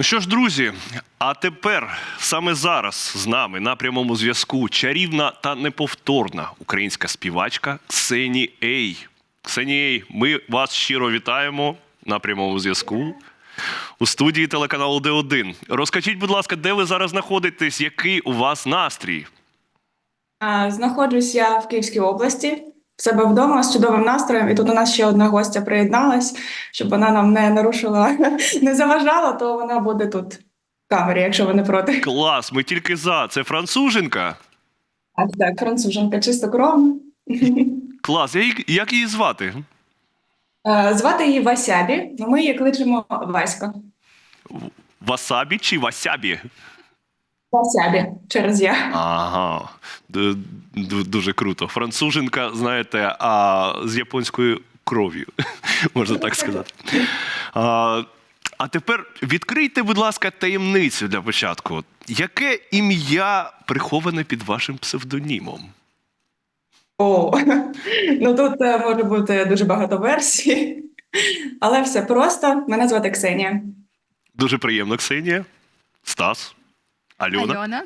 Ну що ж, друзі, а тепер саме зараз з нами на прямому зв'язку чарівна та неповторна українська співачка Ксені Ей. Ксені Ей, ми вас щиро вітаємо на прямому зв'язку у студії телеканалу Д1. Розкажіть, будь ласка, де ви зараз знаходитесь? Який у вас настрій? Знаходжусь я в Київській області, в себе вдома з чудовим настроєм, і тут у нас ще одна гостя приєдналась, щоб вона нам не нарушила, не заважала, то вона буде тут в камері, якщо ви не проти. Клас, ми тільки за. Це француженка. Так, так, француженка, чистокровна. Клас. Як її звати? Е, Звати її Васябі, ну ми її кличемо Васька. Васабі чи Васябі? Васябі через я. Ага, Д- д- дуже круто. Француженка, знаєте, а з японською кров'ю, можна так сказати. А, а тепер відкрийте, будь ласка, таємницю для початку. Яке ім'я приховане під вашим псевдонімом? О, ну тут е, може бути дуже багато версій, але все просто. Мене звати Ксенія. Дуже приємно, Ксенія. Стас. Альона. Альона.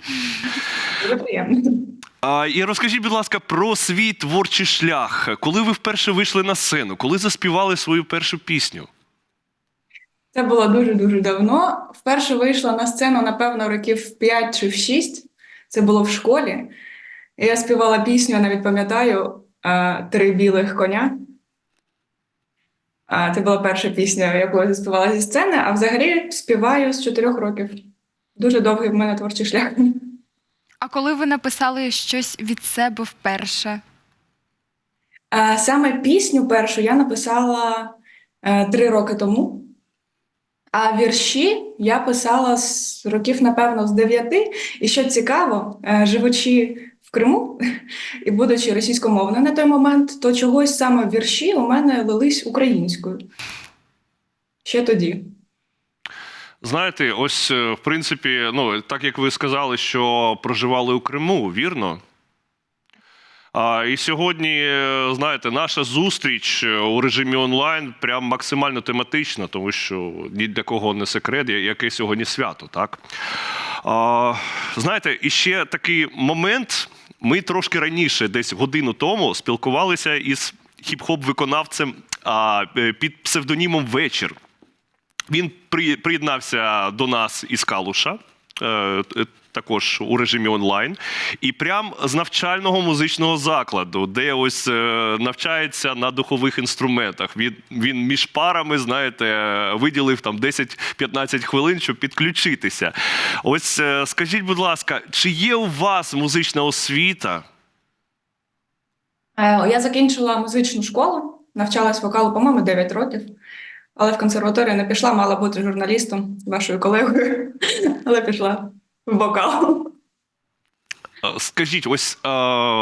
Дуже приємно. А, і розкажіть, будь ласка, про свій творчий шлях. Коли ви вперше вийшли на сцену, коли заспівали свою першу пісню? Це було дуже-дуже давно. Вперше вийшла на сцену, напевно, років 5 чи в 6. Це було в школі. Я співала пісню, навіть пам'ятаю, е, Три білих коня. Це була перша пісня, яку я заспівала зі сцени, а взагалі співаю з 4 років. Дуже довгий в мене творчий шлях. А коли ви написали щось від себе вперше? Е, Саме пісню першу я написала е, три роки тому. А вірші я писала з років, напевно, з дев'яти. І що цікаво, е, живучи в Криму і будучи російськомовною на той момент, то чогось саме вірші у мене лились українською. Ще тоді. Знаєте, ось е, в принципі, ну так як ви сказали, що проживали у Криму, вірно? А, і сьогодні, е, знаєте, наша зустріч е, у режимі онлайн прям максимально тематична, тому що ні для кого не секрет, яке сьогодні свято, так? А, знаєте, і ще такий момент. Ми трошки раніше, десь годину тому, спілкувалися із хіп-хоп-виконавцем а, під псевдонімом Вечір. Він приєднався до нас із Калуша. е, е, Також у режимі онлайн, і прям з навчального музичного закладу, де ось е, навчається на духових інструментах. Він, він між парами, знаєте, виділив там 10-15 хвилин, щоб підключитися. Ось скажіть, будь ласка, чи є у вас музична освіта? Я закінчила музичну школу, навчалась вокалу, по-моєму, 9 років. Але в консерваторію не пішла, мала бути журналістом, вашою колегою, але пішла в вокал. Е, Скажіть, ось е,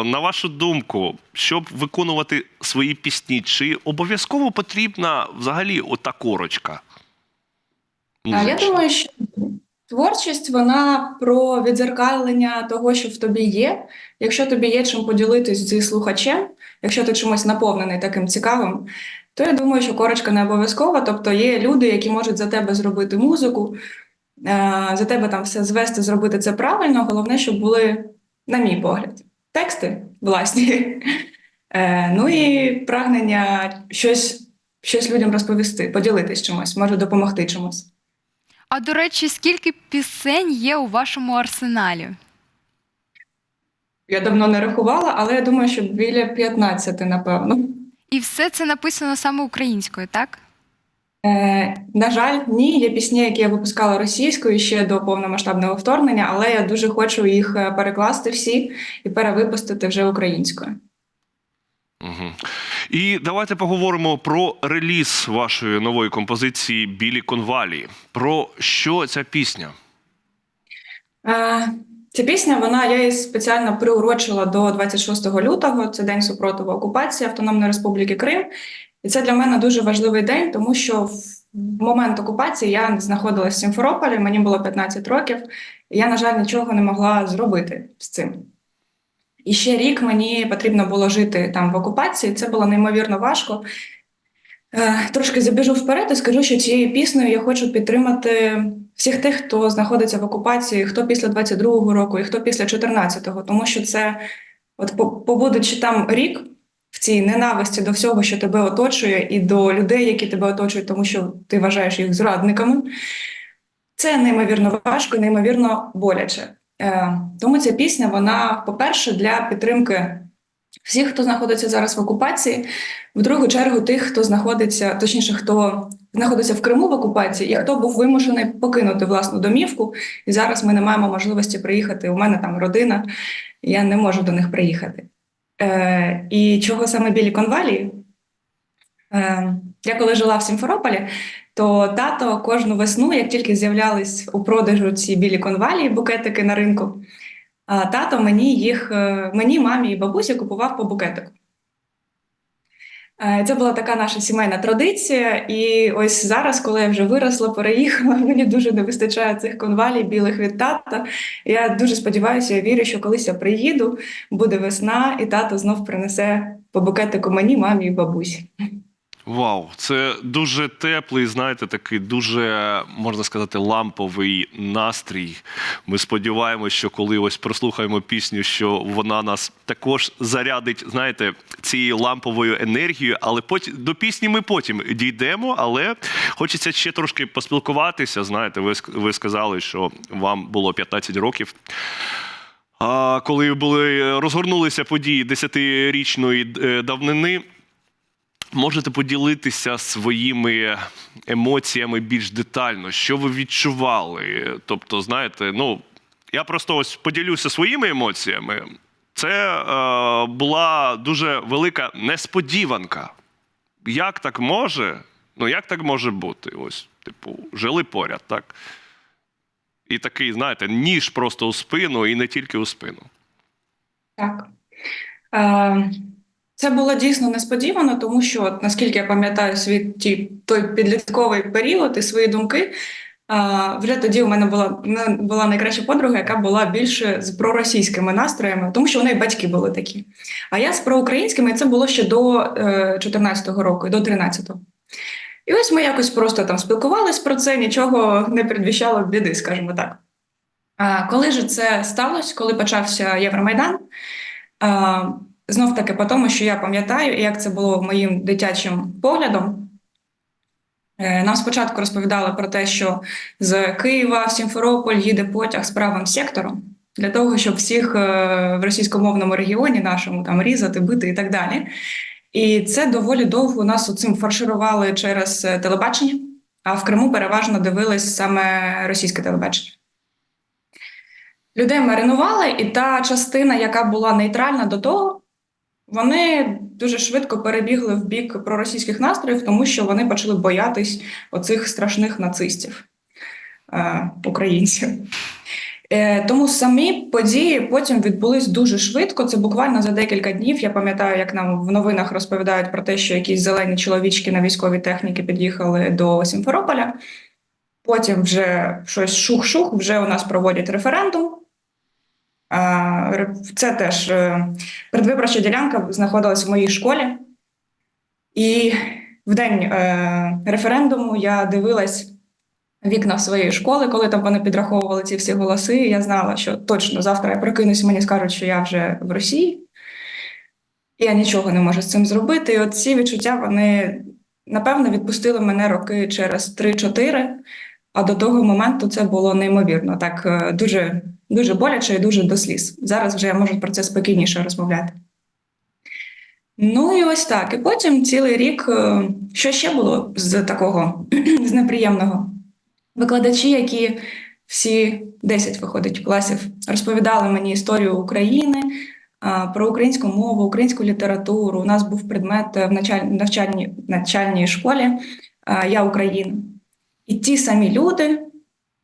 на вашу думку, щоб виконувати свої пісні, чи обов'язково потрібна взагалі ота корочка? А Я думаю, що творчість вона про відзеркалення того, що в тобі є. Якщо тобі є чим поділитись зі слухачем, якщо ти чимось наповнений таким цікавим, то я думаю, що корочка не обов'язкова. Тобто є люди, які можуть за тебе зробити музику, е, за тебе там все звести, зробити це правильно. Головне, щоб були, на мій погляд, тексти власні. Е, Ну і прагнення щось, щось людям розповісти, поділитись чимось, може допомогти чимось. А до речі, скільки пісень є у вашому арсеналі? Я давно не рахувала, але я думаю, що біля 15, напевно. І все це написано саме українською, так? Е, на жаль, ні, є пісні, які я випускала російською ще до повномасштабного вторгнення, але я дуже хочу їх е, перекласти всі і перевипустити вже українською. Угу. І давайте поговоримо про реліз вашої нової композиції Білі конвалії. Про що ця пісня? Е, ця пісня, вона я її спеціально приурочила до 26 лютого. Це день супротиву окупації Автономної Республіки Крим. І це для мене дуже важливий день, тому що в момент окупації я знаходилася в Сімферополі, мені було 15 років, і я, на жаль, нічого не могла зробити з цим. І ще рік мені потрібно було жити там в окупації. Це було неймовірно важко. Е, Трошки забіжу вперед і скажу, що цією піснею я хочу підтримати всіх тих, хто знаходиться в окупації, хто після 22-го року і хто після 14-го, тому що це, от побудучи там рік в цій ненависті до всього, що тебе оточує, і до людей, які тебе оточують, тому що ти вважаєш їх зрадниками. Це неймовірно важко, неймовірно боляче. Е, тому ця пісня, вона, по-перше, для підтримки всіх, хто знаходиться зараз в окупації, в другу чергу тих, хто знаходиться, точніше, хто знаходиться в Криму в окупації, і хто був вимушений покинути власну домівку. І зараз ми не маємо можливості приїхати. У мене там родина, я не можу до них приїхати. Е, і чого саме білі конвалії? Е, я коли жила в Сімферополі, то тато кожну весну, як тільки з'являлись у продажу ці білі конвалії, букетики на ринку, тато мені їх, е, мені, мамі і бабусі купував по букетику. Е, Це була така наша сімейна традиція. І ось зараз, коли я вже виросла, переїхала, мені дуже не вистачає цих конвалій білих від тата. Я дуже сподіваюся, я вірю, що колись я приїду, буде весна, і тато знов принесе по букетику мені, мамі і бабусі. Вау, це дуже теплий, знаєте, такий дуже можна сказати, ламповий настрій. Ми сподіваємося, що коли ось прослухаємо пісню, що вона нас також зарядить, знаєте, цією ламповою енергією. Але потім до пісні ми потім дійдемо. Але хочеться ще трошки поспілкуватися. Знаєте, ви, ви сказали, що вам було 15 років. А коли були розгорнулися події десятирічної е, давнини. Можете поділитися своїми емоціями більш детально, що ви відчували? Тобто, знаєте, ну я просто ось поділюся своїми емоціями. Це е, була дуже велика несподіванка. Як так може? Ну, як так може бути? Ось, типу, жили поряд, так? І такий, знаєте, ніж просто у спину, і не тільки у спину. Так. Е, Це було дійсно несподівано, тому що, наскільки я пам'ятаю свій ті, той підлітковий період і свої думки, е, вже тоді у мене була, була найкраща подруга, яка була більше з проросійськими настроями, тому що у неї батьки були такі. А я з проукраїнськими, і це було ще до е, 14-го року, до 13-го. І ось ми якось просто там спілкувались про це, нічого не передвіщало біди, скажімо так. А коли ж це сталося, коли почався Євромайдан? Знов таки по тому, що я пам'ятаю, як це було моїм дитячим поглядом. Е, Нам спочатку розповідали про те, що з Києва в Сімферополь їде потяг з правим сектором для того, щоб всіх е, в російськомовному регіоні нашому там різати, бити і так далі. І це доволі довго нас цим фарширували через е, телебачення, а в Криму переважно дивились саме російське телебачення. Людей маринували, і та частина, яка була нейтральна до того, вони дуже швидко перебігли в бік проросійських настроїв, тому що вони почали боятись оцих страшних нацистів е, українців. Е, тому самі події потім відбулись дуже швидко. Це буквально за декілька днів. Я пам'ятаю, як нам в новинах розповідають про те, що якісь зелені чоловічки на військовій техніці під'їхали до Сімферополя. Потім вже щось шух-шух, вже у нас проводять референдум. Це теж е, предвиборча ділянка знаходилась в моїй школі. І в день е, референдуму я дивилась вікна своєї школи, коли там вони підраховували ці всі голоси. і Я знала, що точно завтра я прокинусь, мені скажуть, що я вже в Росії. Я нічого не можу з цим зробити. І от ці відчуття вони напевно відпустили мене роки через 3-4, а до того моменту це було неймовірно. Так е, дуже, дуже боляче і дуже до сліз. Зараз вже я можу про це спокійніше розмовляти. Ну і ось так. І потім цілий рік, е, що ще було з такого з неприємного? Викладачі, які всі 10 виходить класів, розповідали мені історію України, про українську мову, українську літературу. У нас був предмет в началь- навчальній, навчальній школі Я Україна. І ті самі люди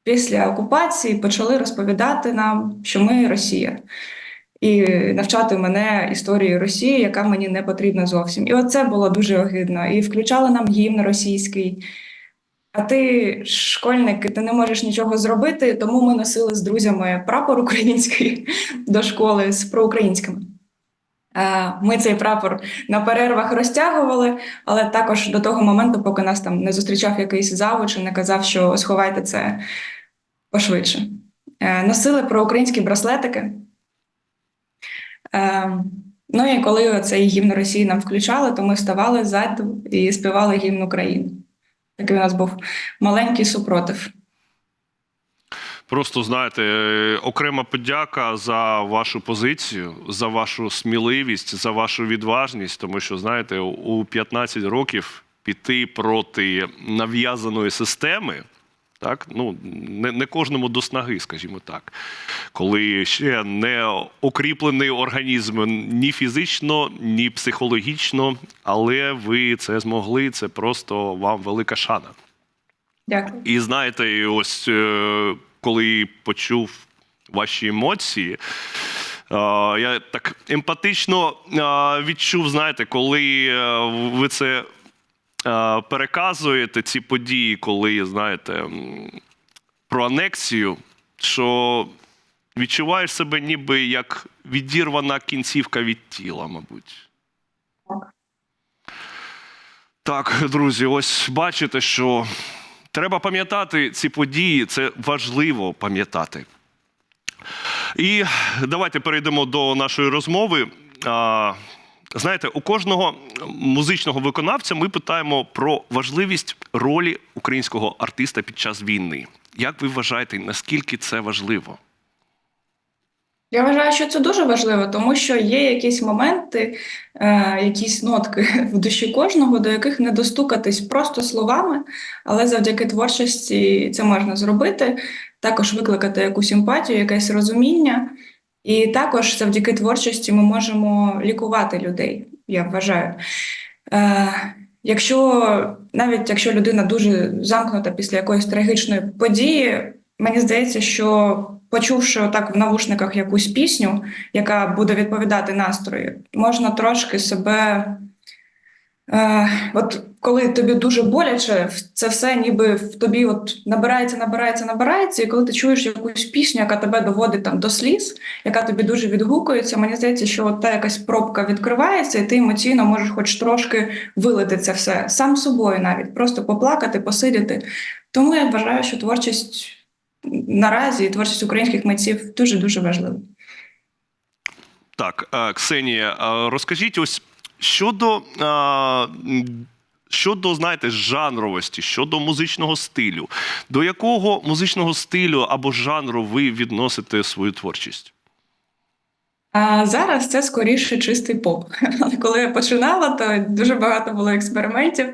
після окупації почали розповідати нам, що ми Росія, і навчати мене історії Росії, яка мені не потрібна зовсім. І оце було дуже огидно. І включали нам гімн російський. А ти школьник, ти не можеш нічого зробити, тому ми носили з друзями прапор український до школи з проукраїнськими. Ми цей прапор на перервах розтягували, але також до того моменту, поки нас там не зустрічав якийсь завуч і не казав, що сховайте це пошвидше. Е, Носили проукраїнські браслетики. Е, Ну і коли цей гімн Росії нам включали, то ми вставали ззаду і співали гімн України. Такий у нас був маленький супротив. Просто знаєте, е, окрема подяка за вашу позицію, за вашу сміливість, за вашу відважність, тому що знаєте, у 15 років піти проти нав'язаної системи. Так, ну не, не кожному до снаги, скажімо так, коли ще не укріплений організм ні фізично, ні психологічно, але ви це змогли. Це просто вам велика шана. Дякую. І знаєте, ось е, коли почув ваші емоції, е, я так емпатично е, відчув, знаєте, коли ви це переказуєте, ці події, коли знаєте про анексію, що відчуваєш себе ніби як відірвана кінцівка від тіла, мабуть. Так. Так, друзі, ось бачите, що треба пам'ятати ці події, це важливо пам'ятати. І давайте перейдемо до нашої розмови. Знаєте, у кожного музичного виконавця ми питаємо про важливість ролі українського артиста під час війни. Як ви вважаєте, наскільки це важливо? Я вважаю, що це дуже важливо, тому що є якісь моменти, е, якісь нотки в душі кожного, до яких не достукатись просто словами, але завдяки творчості це можна зробити, також викликати якусь емпатію, якесь розуміння. І також завдяки творчості ми можемо лікувати людей, я вважаю. Е, якщо навіть якщо людина дуже замкнута після якоїсь трагічної події, мені здається, що почувши отак в навушниках якусь пісню, яка буде відповідати настрою, можна трошки себе. Е, от коли тобі дуже боляче, це все ніби в тобі от набирається, набирається, набирається, і коли ти чуєш якусь пісню, яка тебе доводить там до сліз, яка тобі дуже відгукується, мені здається, що от та якась пробка відкривається, і ти емоційно можеш хоч трошки вилити це все сам собою, навіть просто поплакати, посидіти. Тому я вважаю, що творчість наразі і творчість українських митців дуже дуже важлива. Так, е, Ксенія, е, розкажіть ось щодо, е, щодо, знаєте, жанровості, щодо музичного стилю. До якого музичного стилю або жанру ви відносите свою творчість? А зараз це скоріше чистий поп. Але коли я починала, то дуже багато було експериментів.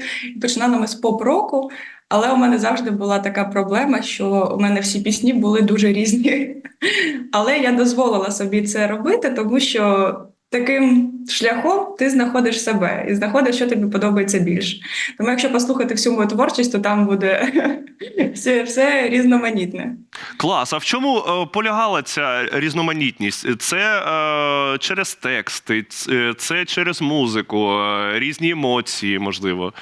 Починали ми з поп-року, але у мене завжди була така проблема, що у мене всі пісні були дуже різні. Але я дозволила собі це робити, тому що таким шляхом ти знаходиш себе і знаходиш, що тобі подобається більше. Тому якщо послухати всю мою творчість, то там буде все, все різноманітне. Клас. А в чому е, полягала ця різноманітність? Це е, через тексти, це через музику, е, різні емоції, можливо.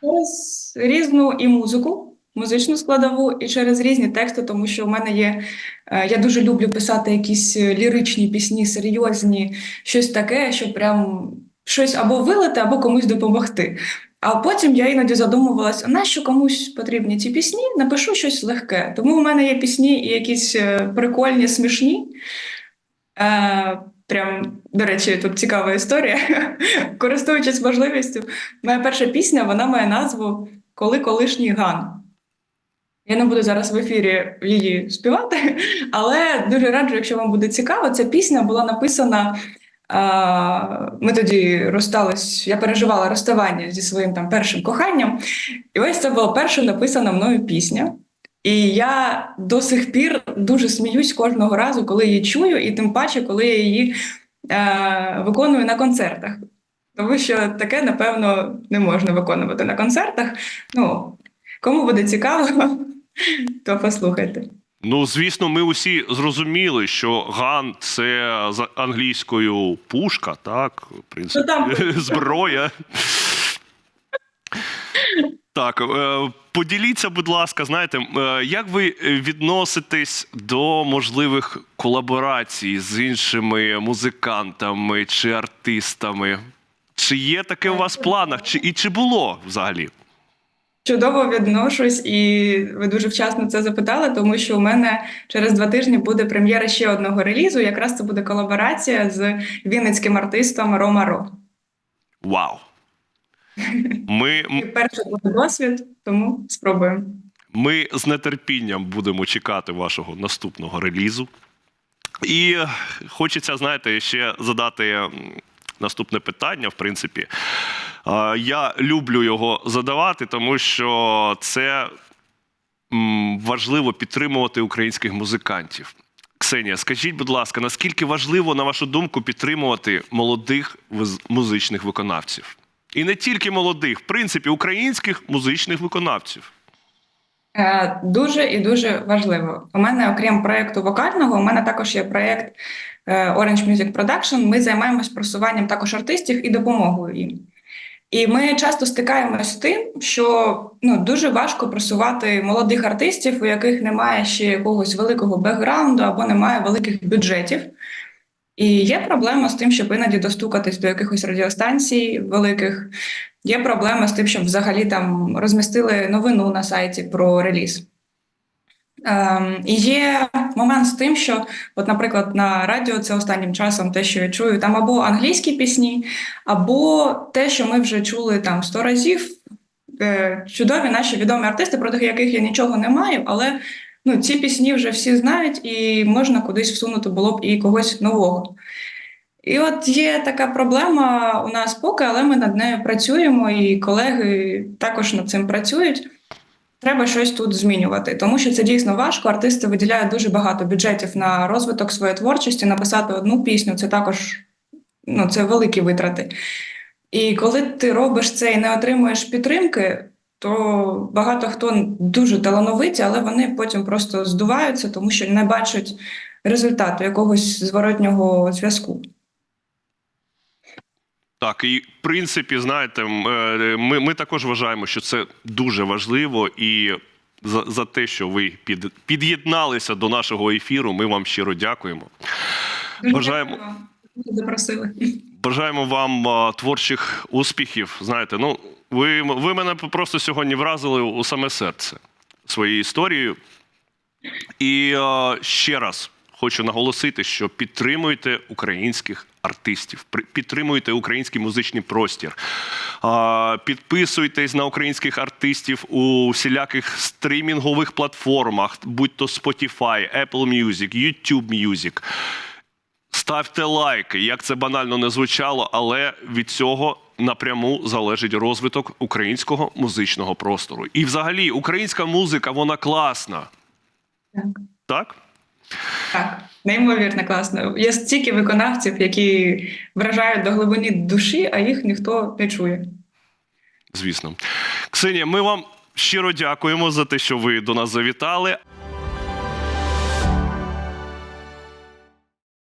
Через різну і музику, музичну складову, і через різні тексти, тому що в мене є. е, Я дуже люблю писати якісь е, ліричні пісні, серйозні, щось таке, що прям щось або вилити, або комусь допомогти. А потім я іноді задумувалася, нащо комусь потрібні ці пісні? Напишу щось легке. Тому в мене є пісні і якісь е, прикольні, смішні. Е, Прям, до речі, тут цікава історія. Користуючись можливістю, моя перша пісня вона має назву Коли колишній Ган. Я не буду зараз в ефірі її співати, але дуже раджу, якщо вам буде цікаво, ця пісня була написана. Ми тоді розстались, я переживала розставання зі своїм там першим коханням. І ось це була перша написана мною пісня. І я до сих пір дуже сміюсь кожного разу, коли її чую, і тим паче, коли я її е, виконую на концертах. Тому що таке, напевно, не можна виконувати на концертах. Ну, кому буде цікаво, то послухайте. Ну, звісно, ми усі зрозуміли, що ган це з англійською пушка, так, в принципі, Ну, там- зброя. Так, е, поділіться, будь ласка, знаєте, е, як ви відноситесь до можливих колаборацій з іншими музикантами чи артистами? Чи є таке у вас в планах? Чи, і чи було взагалі? Чудово відношусь, і ви дуже вчасно це запитали, тому що у мене через два тижні буде прем'єра ще одного релізу. Якраз це буде колаборація з вінницьким артистом Рома Ро. Вау! Ми, перший буде досвід, тому спробуємо. Ми з нетерпінням будемо чекати вашого наступного релізу. І хочеться, знаєте, ще задати наступне питання, в принципі. Я люблю його задавати, тому що це важливо підтримувати українських музикантів. Ксенія, скажіть, будь ласка, наскільки важливо, на вашу думку, підтримувати молодих музичних виконавців? І не тільки молодих, в принципі, українських музичних виконавців. Е, Дуже і дуже важливо. У мене, окрім проєкту вокального, у мене також є проєкт е, Orange Music Production. Ми займаємось просуванням також артистів і допомогою їм. І ми часто стикаємось з тим, що ну, дуже важко просувати молодих артистів, у яких немає ще якогось великого бекграунду або немає великих бюджетів. І є проблема з тим, щоб іноді достукатись до якихось радіостанцій великих. Є проблема з тим, щоб взагалі там розмістили новину на сайті про реліз. Ем, і є момент з тим, що, от, наприклад, на радіо це останнім часом те, що я чую, там або англійські пісні, або те, що ми вже чули там сто разів. Е, чудові наші відомі артисти, проти яких я нічого не маю, але ну, ці пісні вже всі знають, і можна кудись всунути було б і когось нового. І от є така проблема у нас поки, але ми над нею працюємо, і колеги також над цим працюють. Треба щось тут змінювати, тому що це дійсно важко. Артисти виділяють дуже багато бюджетів на розвиток своєї творчості. Написати одну пісню це також ну, це великі витрати. І коли ти робиш це і не отримуєш підтримки, то багато хто дуже талановиті, але вони потім просто здуваються, тому що не бачать результату якогось зворотнього зв'язку. Так, і в принципі, знаєте, е, ми, ми також вважаємо, що це дуже важливо, і за, за те, що ви під, під'єдналися до нашого ефіру, ми вам щиро дякуємо. Бажаємо. запросили. Бажаємо вам а, творчих успіхів. Знаєте, ну ви, ви мене просто сьогодні вразили у саме серце своєю історією. І а, ще раз хочу наголосити, що підтримуйте українських артистів, підтримуйте український музичний простір. Підписуйтесь на українських артистів у всіляких стрімінгових платформах, будь то Spotify, Apple Music, YouTube Music. Ставте лайки, як це банально не звучало, але від цього напряму залежить розвиток українського музичного простору. І взагалі, українська музика, вона класна. Так. Так? Так, неймовірно класно. Є стільки виконавців, які вражають до глибини душі, а їх ніхто не чує. Звісно. Ксенія, ми вам щиро дякуємо за те, що ви до нас завітали.